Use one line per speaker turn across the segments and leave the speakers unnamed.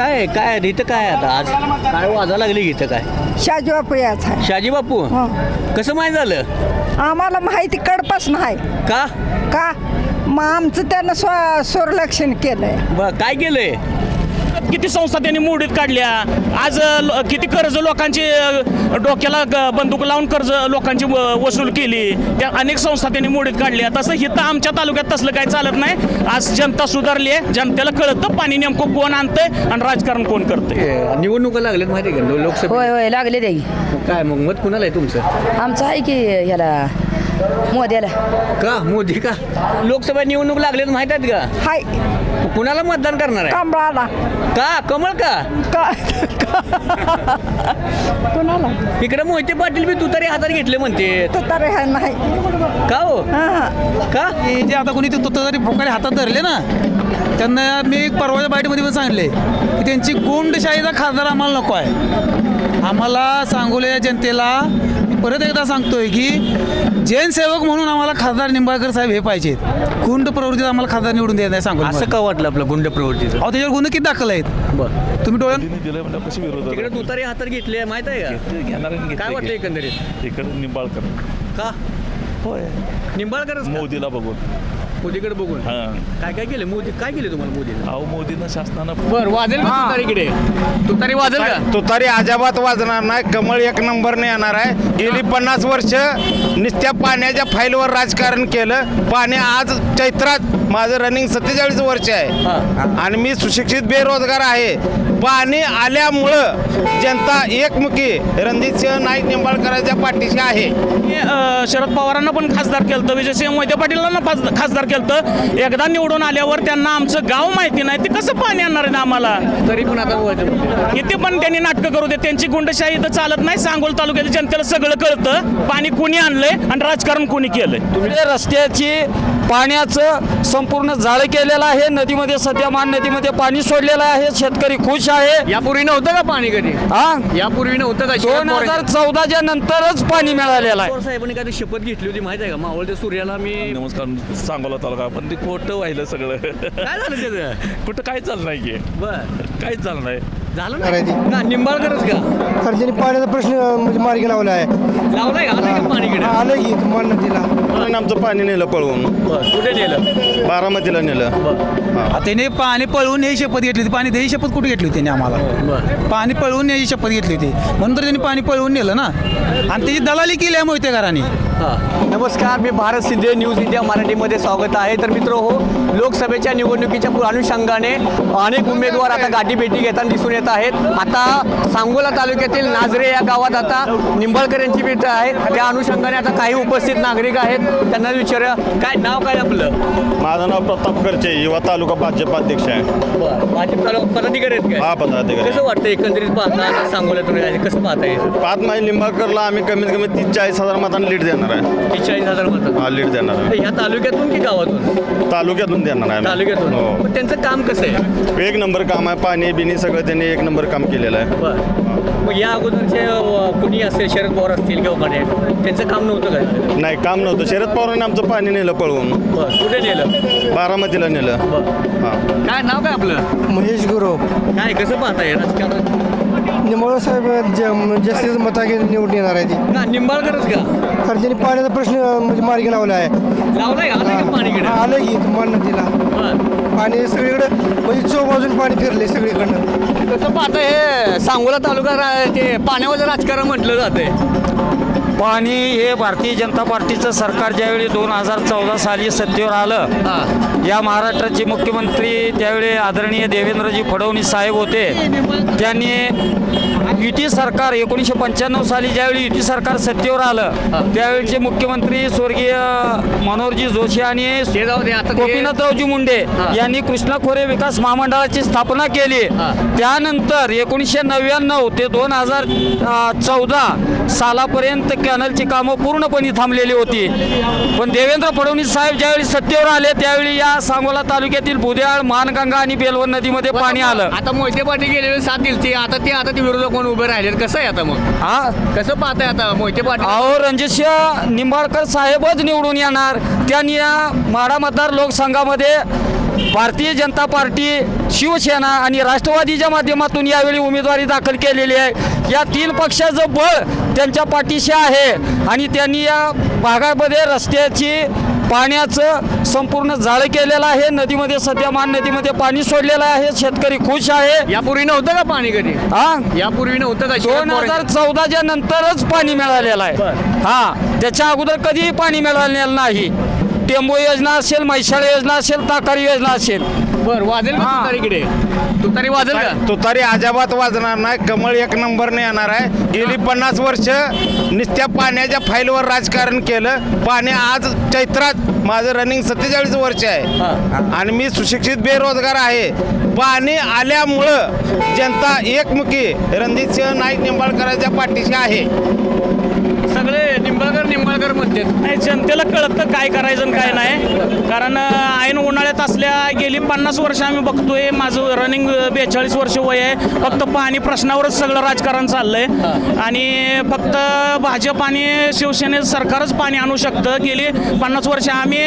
काय काय इथं काय आता? आज काय वाजा लागली इथं काय?
शाजी बापू याच आहे.
शाजी बापू?
हं.
कसं माहीत झालं?
आम्हाला माहिती कडपासून आहे.
का?
का? मग आमचं त्यानं स्व स्वरलक्षण केलंय.
ब- काय केलंय?
किती संस्था त्यांनी मोडीत काढल्या? आज किती कर्ज लोकांची डोक्याला ग- बंदूक लावून कर्ज लोकांची व- वसूल केली? त्या अनेक संस्था त्यांनी मोडीत काढल्या. तसं हिथं आमच्या तालुक्यात तसलं काही चालत नाही. आज जनता सुधारली आहे जनतेला कळतं पाणी नेमकं कोण आणतंय आणि राजकारण कोण करतंय.
निवडणुका लागल्यात माहिती आहे का लोकसभा
होय होय लागले ते
काय मग मत कुणाला आहे तुमचं?
आमचं आहे की ह्याला मोद्याला
का? मोदी का? लोकसभा निवडणूक लागल्यात माहीत आहेत का?
हाय.
कुणाला मतदान करणार आहे?
कमळाला.
का? कमळ का?
का? कुणाला?
इकडे मोहिते पाटील बी तू तरी हातात घेतले म्हणते.
तो तर हे नाही.
का हो?
हां.
का?
हे जे आता कोणी ते तरी हातात धरले ना त्यांना मी एक परवाच्या बाईटमध्ये पण सांगितले की त्यांची गुंडशाहीचा खासदार आम्हाला नको आहे. आम्हाला सांगोल्या जनतेला परत एकदा सांगतोय की जैन सेवक म्हणून आम्हाला खासदार निंबाळकर साहेब हे पाहिजेत. गुंड प्रवृत्तीत आम्हाला खासदार निवडून द्यायला नाही सांगू
असं का वाटलं आपलं गुंड प्रवृत्तीचं?
अहो त्याच्यावर गुन्हे किती दाखल आहेत?
बरं.
तुम्ही डोळ्यात
दिलं म्हणजे कशी विरोध
तिकडे तू तरी हातात घेतले माहीत आहे का?
घेणार
काय वाटतं एकंदरीत?
इकडे निंबाळकर.
का?
होय.
निंबाळकरच का?
मोदीला बघून.
मोदीकडे बघून?
हा.
काय काय केलं मोदी काय केलं तुम्हाला मोदीने?
अहो मोदीनं शासनानं
बर वाजेल का तुतारीकडे तुतारी वाजेल का?
तुतारी अजाबात वाजणार नाही. कमळ एक नंबरने येणार आहे. गेली पन्नास वर्ष नुसत्या पाण्याच्या फाईलवर राजकारण केलं. पाणी आज चैत्रात माझं रनिंग सत्तेचाळीस वर्ष आहे. आणि मी सुशिक्षित बेरोजगार आहे. पाणी आल्यामुळं जनता एकमुखी रणजितसिंह नाईक निंबाळकरांच्या पाठीशी आहे.
शरद पवारांना पण खासदार केलं होतं विजयसिंह मोहिते पाटीलांना खासदार केलं होतं एकदा निवडून आल्यावर त्यांना आमचं गाव माहिती नाही ते कसं पाणी आणणार आहे आम्हाला?
तरी पण आता.
इथे पण त्यांनी नाटकं करू दे त्यांची गुंडशाही इथं चालत नाही सांगोल तालुक्याच्या जनतेला सगळं कळतं. पाणी कोणी आणलंय आणि राजकारण कोणी केलंय?
रस्त्याची पाण्याचं संपूर्ण जाळं केलेलं आहे. नदीमध्ये सध्या मान नदीमध्ये पाणी सोडलेलं आहे. शेतकरी खुश आहे.
यापूर्वी नव्हतं का पाणी कधी?
हा?
यापूर्वी नव्हतं का
दोन हजार चौदाच्या नंतरच पाणी मिळालेलं आहे.
साहेबांनी काय शपथ घेतली होती माहिती आहे का? मावळ ते सूर्याला मी
नमस्कार सांगोला तालुका. पण ते खोटं व्हायलं सगळं.
काय झालं त्याचं?
कुठं काय नाही की
बर.
काहीच झालं नाही
झालं ना निंबाळकरच का?
कारण त्यांनी पाण्याचा प्रश्न म्हणजे मार्गी लावला आहे.
लावलाय का? आलं का पाणी इकडे
आलं की मान नदीला
आणि आमचं पाणी नेलं पळवून.
कुठे नेलं?
बारामतीला नेलं.
त्याने पाणी पळवून याची शपथ घेतली होती. पाणी द्यायची शपथ कुठे घेतली होती त्यांनी आम्हाला? पाणी पळवून याची शपथ घेतली होती. म्हणून तर त्यांनी पाणी पळवून नेलं ना? आणि त्याची दलाली केली आहे मोहितेकरांनी
नमस्कार मी भारत सिंधे न्यूज इंडिया मराठीमध्ये स्वागत आहे. तर मित्र हो लोकसभेच्या निवडणुकीच्या अनुषंगाने अनेक उमेदवार आता गाठीभेटी घेताना दिसून येत आहेत. आता सांगोला तालुक्यातील नाझरे या गावात आता निंबाळकर यांची भेट आहे. त्या अनुषंगाने आता काही उपस्थित नागरिक आहेत. त्यांना विचारूया काय नाव काय आपलं?
माझं नाव प्रताप करचे युवा तालुका भाजप अध्यक्ष आहे.
भाजप तालुका पदाधिकारी आहेत
हा पदाधिकारी
कसं वाटतं एकंदरीत पाहता सांगोल्यातून काय कसं पाहताय?
पाच महिने लिंबाळकरला आम्ही कमीत कमी तीस चाळीस हजार मतांनी लीड देणार. आहे.
तीस चाळीस हजार मतं
हा लीड देणार आहे.
ह्या तालुक्यातून की गावातून?
तालुक्यातून देणार आहे आम्ही.
तालुक्यातून?
हो.
पण त्यांचं काम कसं आहे?
एक नंबर काम आहे पाणी बिनी सगळं त्यांनी एक नंबर काम केलेलं आहे.
बर. मग या अगोदरचे अ, कुणी असेल शरद पवार असतील किंवा कोणी? त्यांचं काम नव्हतं काय?
नाही काम नव्हतं. शरद पवारांनी आमचं पाणी नेलं पळवून.
बर. कुठे नेलं?
बारामतीला नेलं. हा.
काय नाव काय आपलं?
महेश गुरव.
काय कसं पाहताय? राजकारण?
निंबाळ साहेब ज- मता घेऊन निवडून येणार आहे ती.
निंबाळकरच का?
कारण त्यांनी पाण्याचा प्रश्न म्हणजे मार्गी लावला आहे.
लावलाय का? आलंय का पाणीकडे
आलं की मान नदीला.
बर.
पाणी सगळीकडे म्हणजे चौक बाजून पाणी फिरले सगळीकडनं.
कसं पाहताय हे सांगोला तालुका रा- ते पाण्यावरचं राजकारण म्हटलं जाते
पाणी हे भारतीय जनता पार्टीचं सरकार ज्यावेळी दोन हजार चौदा साली सत्तेवर आलं या महाराष्ट्राचे मुख्यमंत्री त्यावेळी आदरणीय देवेंद्रजी फडणवीस साहेब होते त्यांनी युती सरकार एकोणीसशे पंच्याण्णव साली ज्यावेळी युती सरकार सत्तेवर आलं त्यावेळीचे मुख्यमंत्री स्वर्गीय मनोहरजी जोशी आणि गोपीनाथरावजी मुंडे. यांनी कृष्णा खोरे विकास महामंडळाची स्थापना केली. त्यानंतर एकोणीसशे नव्याण्णव ते दोन हजार चौदा सालापर्यंत कॅनलची कामं पूर्णपणे थांबलेली होती. पण देवेंद्र फडणवीस साहेब ज्यावेळी सत्तेवर आले त्यावेळी या सांगोला तालुक्यातील बुद्याळ मानगंगा आणि बेलवन नदीमध्ये पाणी आलं.
आता मोहिते पाटील गेलेले साथ दिली. ती आता ते आता ते विरोधक कोण उभे राहिले. कसं आहे आता मग?
हा?
कसं पाहताय आता मोहिते पाटील?
अहो रणजितसिंह निंबाळकर साहेबच निवडून येणार. त्यांनी या माडा मतदार लोकसंघामध्ये भारतीय जनता पार्टी शिवसेना आणि राष्ट्रवादीच्या माध्यमातून यावेळी उमेदवारी दाखल केलेली आहे. या तीन पक्षाचं बळ त्यांच्या पाठीशी आहे आणि त्यांनी या भागामध्ये रस्त्याची पाण्याचं संपूर्ण जाळं केलेलं आहे. नदीमध्ये सध्या मान नदीमध्ये पाणी सोडलेलं आहे. शेतकरी खुश आहे.
यापूर्वी नव्हतं का पाणी कधी?
हा?
यापूर्वी नव्हतं का
दोन हजार चौदाच्या नंतरच पाणी मिळालेलं आहे. हा त्याच्या अगोदर कधीही पाणी मिळालेलं नाही. टेंबू योजना असेल म्हैसाळ योजना असेल ताकारी योजना असेल.
बर वाजेल का
हा.
तुतारीकडे तुतारी वाजेल का?
तुतारी अजाबात वाजणार नाही. कमळ एक नंबरने येणार आहे. गेली पन्नास वर्ष नुसत्या पाण्याच्या फाईलवर राजकारण केलं. पाणी आज चैत्रात माझं रनिंग सत्तेचाळीस वर्ष आहे. आणि मी सुशिक्षित बेरोजगार आहे. पाणी आल्यामुळं जनता एकमुखी रणजितसिंह नाईक निंबाळकरांच्या पाठीशी आहे.
सगळे निंबाळकर निंबाळकर म्हणतात.
नाही जनतेला कळतं काय करायचं आणि काय नाही. कारण ऐन उन्हाळ्यात असल्या गेली पन्नास वर्ष आम्ही बघतोय माझं रनिंग बेचाळीस वर्ष वय आहे. फक्त पाणी प्रश्नावरच सगळं राजकारण चाललंय. आणि फक्त भाजप आणि शिवसेने सरकारच पाणी आणू शकतं. गेली पन्नास वर्ष आम्ही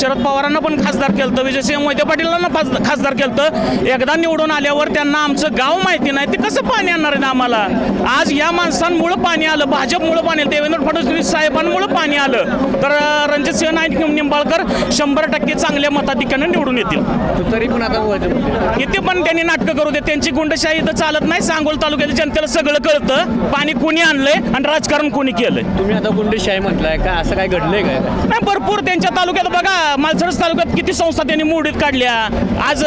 शरद पवारांना पण खासदार केलं विजयसिंह मोहिते पाटीलांना खास- खासदार केलं एकदा निवडून आल्यावर त्यांना आमचं गाव माहिती नाही ते कसं पाणी आणणार आहे आम्हाला? आज या माणसांमुळं पाणी आलं भाजपमुळं पाणी आलं देवेंद्र फडणवीस साहेबांमुळं पाणी आलं. तर रणजितसिंह नाईक निंबाळकर शंभर टक्के चांगल्या मताधिक्यानं निवडून येतील.
तुतारी पण आता.
इथे पण त्यांनी नाटकं करू दे त्यांची गुंडशाही इथं चालत नाही. सांगोल तालुक्याच्या जनतेला सगळं कळतं. पाणी कोणी आणलंय आणि राजकारण कोणी केलंय?
तुम्ही आता गुंडेशाही म्हटलंय काय असं काय घडलंय काय?
नाही भरपूर त्यांच्या तालुक्यात बघा मालसरस तालुक्यात किती संस्था त्यांनी मोडीत काढल्या. आज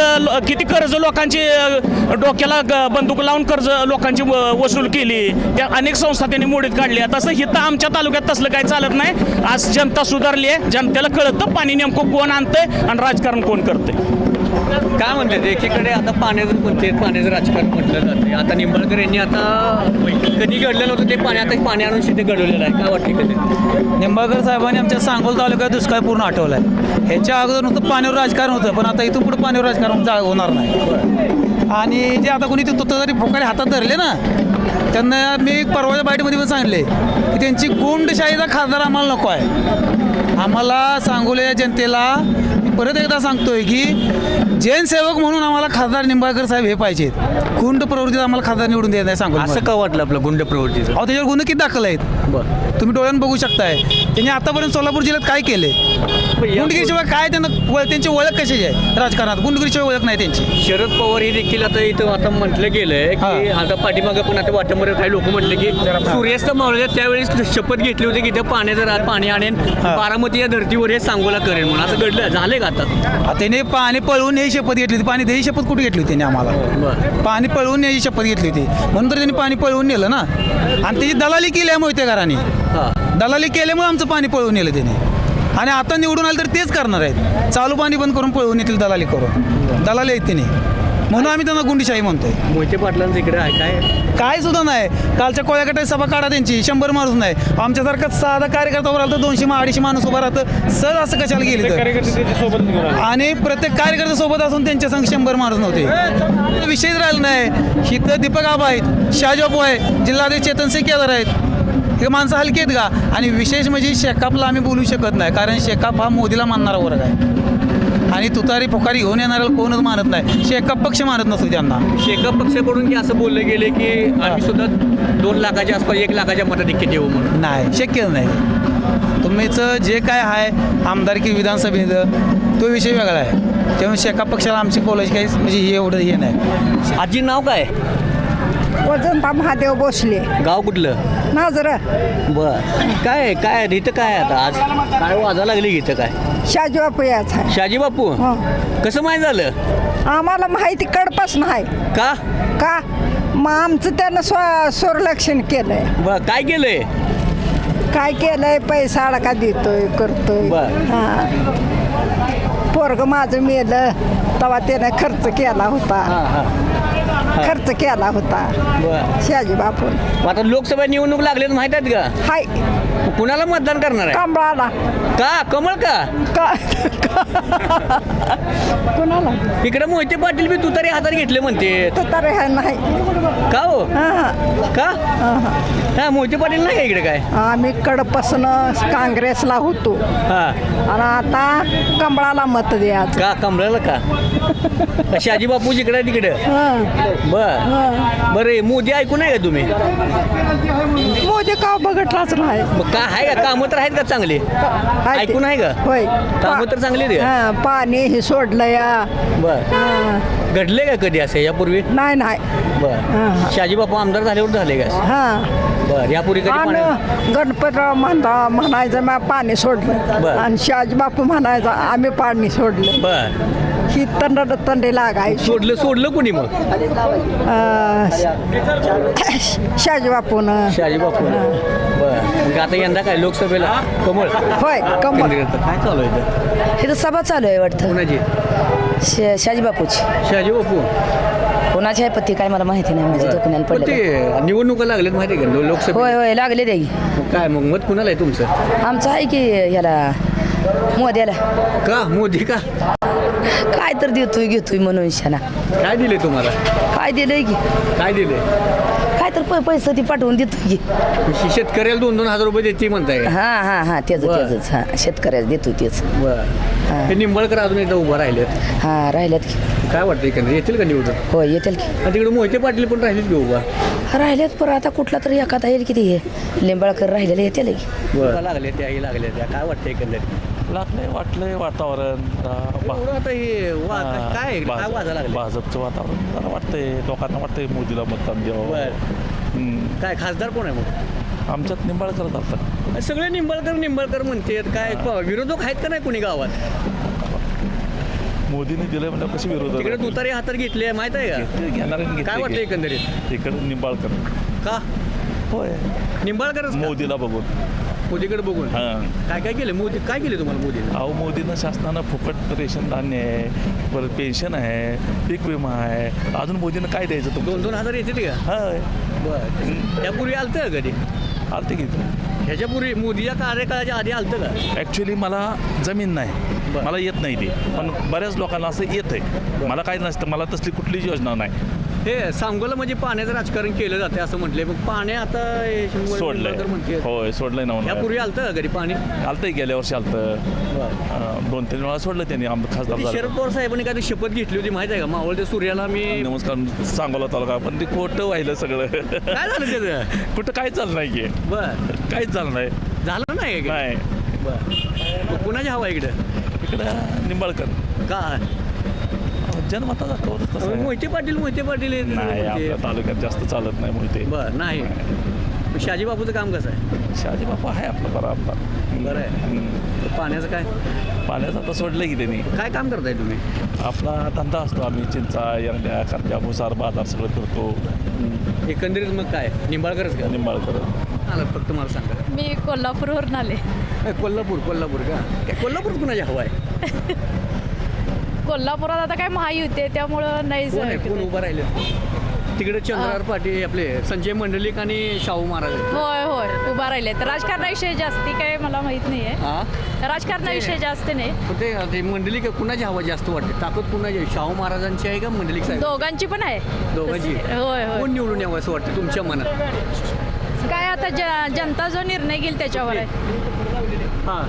किती कर्ज लोकांची डोक्याला बंदूक लावून कर्ज लोकांची वसूल केली. त्या अनेक संस्था त्यांनी मोडीत काढल्या. तसं हिथं आमच्या तालुक्यात तसलं काही चालत नाही. आज जनता सुधारली आहे. जनतेला कळतं पाणी नेमकं कोण आणतंय आणि राजकारण कोण करतंय.
काय म्हणतात एकीकडे आता पाण्याचं म्हणते पाण्याचं राजकारण म्हटलं जाते आता निंबाळकर यांनी आता कधी घडलं नव्हतं ते पाणी आता पाणी आणून शेती घडवलेलं आहे. काय वाटतं कधी?
निंबाळकर साहेबांनी आमच्या सांगोल तालुक्यात दुष्काळ पूर्ण आठवलाय. ह्याच्या अगोदर नुसतं पाण्यावर राजकारण होतं पण आता इथून पुढे पाण्यावर राजकारण होणार नाही. आणि जे आता कोणी ते तुतारी फोकारे हातात धरले ना त्यांना मी परवाच्या बाईटमध्ये पण सांगितले की त्यांची गुंडशाहीचा खासदार आम्हाला नको आहे. आम्हाला सांगोल्या जनतेला परत एकदा सांगतोय की जैन सेवक म्हणून आम्हाला खासदार निंबाळकर साहेब हे पाहिजेत. गुंड प्रवृत्तीत आम्हाला खासदार निवडून द्यायचं नाही सांगोला
असं का वाटलं आपलं गुंड प्रवृत्तीचं
अहो त्याच्यावर गुन्हे किती दाखल आहेत?
बरं.
तुम्ही डोळ्यानं बघू शकताय. त्यांनी आतापर्यंत सोलापूर जिल्ह्यात काय केले? गुंडगिरीशिवाय काय त्यांना त्यांची ओळख कशाची आहे राजकारणात? गुंडगिरीशिवाय ओळख नाही त्यांची.
शरद पवार हे देखील आता इथं आता म्हटलं गेलंय की आता पाठीमागं पण आता वाटेमध्ये काही लोक म्हटले की सूर्यास्त मावळे त्यावेळेस शपथ घेतली होती की ते पाण्याचं पाणी आणेन. बारामती या धर्तीवर हे सांगोला करेन म्हणून. असं घडलं. झालंय का?
आ, त्याने पाणी पळवून ही शपथ घेतली होती. पाणी द्यायची शपथ कुठे घेतली होती त्यांनी आम्हाला?
बरं.
पाणी पळवून न्यायची शपथ घेतली होती. म्हणून तर त्यांनी पाणी पळवून नेलं ना. आणि त्याची दलाली केली आहे मोहितेकरांनी
हां.
दलाली केल्यामुळे आमचं पाणी पळवून नेलं त्याने. आणि आता निवडून आलं तर तेच करणार आहेत. चालू पाणी बंद करून पळवून येतील दलाली करून. दलाली आहेत त्याने. म्हणून आम्ही त्यांना गुंडीशाही म्हणतोय.
मोहिते पाटलांचं इकडे आहे काय?
काय सुद्धा नाही. कालच्या कोळ्याकटे सभा काढा त्यांची शंभर माणूस नाही. आमच्यासारखा साधा कार्यकर्ता उभा राहतो दोनशे मा- अडीचशे माणूस उभा राहतं. सहज असं कशाला गेले तर? आणि प्रत्येक कार्यकर्ते सोबत असून त्यांच्या संग शंभर माणूस नव्हते. विषयच राहिला नाही. इथं दीपक आबा आहेत शाहजॉब आहे जिल्हाध्यक्ष चेतन सिंग केदार आहेत. हे माणसं हलकी आहेत का? आणि विशेष म्हणजे शेकापला आम्ही बोलू शकत नाही कारण शेकाप हा मोदीला मानणारा वर्ग आहे. आणि तुतारी फुकारी घेऊन येणाऱ्याला कोणच मानत नाही. शेकाप पक्ष मानत नसतो त्यांना.
शेकअप पक्षाकडून की असं बोललं गेले की आम्ही सुद्धा दोन लाखाच्या आसपास एक लाखाच्या मताधिक्य देऊ म्हणून?
नाही शक्य नाही. तुम्हीचं जे काय आहे आमदारकी विधानसभेचं तो विषय वेगळा आहे. त्यामुळे शेका पक्षाला आमची बोलायची काही म्हणजे हे एवढं हे नाही.
आजी नाव काय?
वजनता महादेव भोसले.
गाव कुठलं?
नाजर
बर. काय काय इथं काय आता? आज काय वाजा लागली इथं काय?
शाजीबापू याच आहे.
शाजी बापू?
हं.
कसं माहीत झालं?
आम्हाला माहिती कडपासून आहे
का?
का? मग आमचं त्यानं स्व स्वरलक्षण केलंय.
बर काय केलंय?
काय केलंय? पैसा अडका देतोय करतोय.
बर.
हा. पोरग माझं मेलं तेव्हा त्यानं खर्च केला होता.
हां हां.
खर्च केला होता.
बर.
शाजी बापून.
आता लोकसभा निवडणूक लागलेत माहीत आहेत का?
हाय.
कुणाला मतदान करणार आहे?
कमळाला.
का? कमळ का?
कुणाला?
इकडे मोहिते पाटील बी तुतारी हातात घेतले म्हणते.
तर हे नाही.
का हो?
हां.
का? हा मोहिते पाटील नाही का इकडे काय?
आम्ही कडपासून काँग्रेसला होतो.
हा.
आणि आता कमळाला मत द्यायचं
का? कमळाला का? शाजी बापू जिकडे तिकडे?
हां.
बर. बरं मोदी ऐकून आहे का तुम्ही?
मोदी का बघितलाच नाही?
मग काय आहे का? कामं तर आहेत का चांगले?
आहे ते.
ऐकून आहे का?
होय.
कामं तर चांगली आहेत का?
हां पाणी हे सोडलं या.
बर.
हां.
घडले का कधी असं? यापूर्वी?
नाही नाही.
बर. शाजी बापू आमदार झाल्यावर झाले का
हां.
बर यापूर्वी कधी
आणि गणपतराव म्हणता म्हणायचं मग पाणी सोडलं.
बरं.
आणि शाजी बापू म्हणायचं आम्ही पाणी सोडलं.
बर.
ही तंड तंडे लागायची.
सोडलं सोडलं कोणी मग?
अं, शाजी बापून.
शाजी बापू मग आता यंदा काय? लोकसभेला? कमळ?
होय कमळ.
काय चालू आहे इथं?
इथं सभा चालू आहे वाटतं.
कोणाची?
श- शाजी बापूची.
शाजी बापू?
कोणाची आहे पत्ती काय मला माहिती नाही माझ्या दुकानाला
पण
पडले
ते निवडणुका लागल्यात माहिती आहे का? लो- लोकसभा
होय होय लागले द्याई
काय मग मत कुणाला आहे तुमचं?
आमचं आहे की ह्याला मोद्याला
का? मोदी का?
काय तर देतोय घेतोय म्हणून शाना.
काय दिले तुम्हाला?
काय दिलंय की?
काय दिले
तर प- पैसे ती पाठवून देतोय की
शेतकऱ्याला दोन दोन हजार रुपये देते म्हणताय.
हा हा हा तेच
बरं.
तेच हा शेतकऱ्याच देतोय तेच.
बर. हे. निंबाळकर अजून एकदा उभं राहिलेत.
हा राहिल्यात की.
काय वाटतं एकंदर येतील का निवडून?
होय येतील की.
आणि तिकडे मोहिते पाटील पण राहिलेत की उभा?
राहिल्यात पर आता कुठला तरी एखादा येईल किती हे लिंबाळकर राहिलेले येतील की.
बरं. लागले त्याही लागले त्या काय वाटतं एकंदर
लागलंय वाटलंय वातावरण. बा-
एवढं आता हे
हा,
काय काय
भाजप-
वाजा लागले
भाजपचं वातावरण. जरा वाटतंय लोकांना वाटतंय मोदीला मतदान द्यावं.
बर. काय खासदार कोण आहे मग?
आमच्यात निंबाळकर जातात
सगळे निंबाळकर निंबाळकर म्हणतात. काय प- विरोधक आहेत का नाही कोणी गावात?
मोदीने दिलंय म्हणजे कशी विरोध
तिकडे तुतारी हातात घेतले माहीत आहे का?
घेणार
काय वाटतं एकंदरीत?
इकडे निंबाळकर.
का?
होय.
निंबाळकरच का?
मोदीला बघून.
मोदीकडे बघून?
हा.
काय काय केलं मोदी काय केलं तुम्हाला मोदीने?
अहो मोदीनं शासनानं फुकट रेशन धान्य आहे परत पेन्शन आहे पीक विमा आहे. अजून मोदीनं काय द्यायचं तुम्ही
दोन दोन हजार येते का?
होय.
बर त्यापूर्वी आलतं कधी?
आलते की.
ह्याच्यापूर्वी मोदीच्या कार्यकाळाच्या आधी आलतं का?
ॲक्च्युली मला जमीन नाही.
बरं.
मला येत नाही ती. पण बऱ्याच लोकांना असं येत आहे मला काय नसतं. मला तसली कुठलीच योजना नाही.
हे सांगोला म्हणजे पाण्याचं राजकारण केलं जाते असं म्हटलंय. मग पाणी आता
सोडलंय. होय सोडलंय ना
यापूर्वी आलतं कधी पाणी?
आलतंय गेल्या वर्षी आलतं. दोन तीन वेळा सोडलं त्यांनी खासदार
ती शरद पवार साहेबांनी काय शपथ घेतली होती माहिती आहे का? मावळ ते सूर्याला मी
नमस्कार सांगोला तालुका. पण ते खोटं वाहिलं सगळं.
काय झालं त्याचं?
कुठं काय चाललं नाही की.
बर.
काहीच झालं नाही.
झालं नाही का?
नाही.
बर. हवा इकडं?
इकडं निंबाळकर.
का?
जनमताचा कौल तसं आहे.
मोहिते पाटील मोहिते पाटील हे
नाही आपल्या. तालुक्यात जास्त चालत नाही मोहिते.
बर नाही. मग शाजी बापूचं काम कसं आहे?
शहाजी बापा आहे आपलं बरं आपला
बरं आहे.
हम्म.
तर पाण्याचं काय?
पाण्याचं आता सोडलं की त्यांनी.
काय काम करताय तुम्ही?
आपला धंदा असतो आम्ही चिंचा एरड्या करड्या भुसार बाजार सगळं फिरतो
एकंदरीत मग काय? निंबाळकरच का?
निंबाळकर.
आलं फक्त मला सांगा.
मी कोल्हापूरवरून आले.
ए, कोल्हापूर कोल्हापूर का? काय कोल्हापूर कुणाची हवा आहे?
कोल्हापुरात आता काय महायुती आहे त्यामुळं नाही
कोण आहे? कोण उभं राहिले तिकडे चंद्रहार पाटील आपले संजय मंडलिक आणि शाहू महाराज आहेत.
होय होय. उभा राहिले तर राजकारणाविषयी जास्ती काय मला माहीत नाही आहे.
हा?
राजकारणाविषयी जास्त नाही.
पण ते ते मंडलिक कुणाची हवा जास्त वाटते? ताकद कुणाची आहे? शाहू महाराजांची आहे का मंडलिक साहेब?
दोघांची पण आहे.
दोघांची?
तशी- होय होय.
कोण निवडून यावं असं वाटतं तुमच्या मनात?
काय आता ज जनता जो निर्णय घेईल त्याच्यावर आहे.
हां.